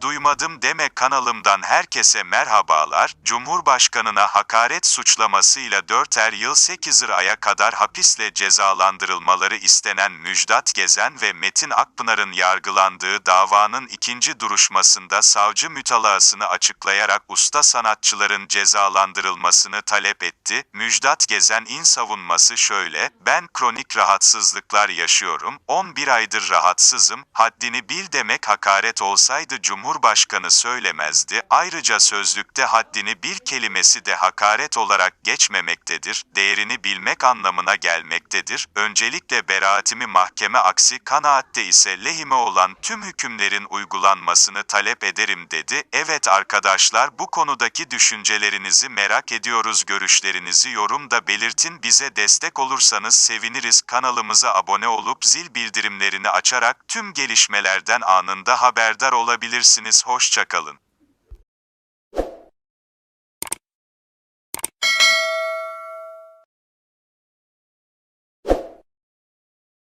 Duymadım deme kanalımdan herkese merhabalar. Cumhurbaşkanına hakaret suçlamasıyla 4'er yıl 8 aya kadar hapisle cezalandırılmaları istenen Müjdat Gezen ve Metin Akpınar'ın yargılandığı davanın ikinci duruşmasında savcı mütalaasını açıklayarak usta sanatçıların cezalandırılmasını talep etti. Müjdat Gezen'in savunması şöyle, ben kronik rahatsızlıklar yaşıyorum, 11 aydır rahatsızım, haddini bil demek hakaret olsaydı Cumhurbaşkanı söylemezdi, ayrıca sözlükte haddini bil kelimesi de hakaret olarak geçmemektedir, değerini bilmek anlamına gelmektedir, öncelikle beraatimi mahkeme aksi kanaatte ise lehime olan tüm hükümlerin uygulanmasını talep ederim dedi. Evet arkadaşlar bu konudaki düşüncelerinizi merak ediyoruz görüşlerinizi yorumda belirtin. Bize destek olursanız seviniriz. Kanalımıza abone olup zil bildirimlerini açarak tüm gelişmelerden anında haberdar olabilirsiniz hoşçakalın.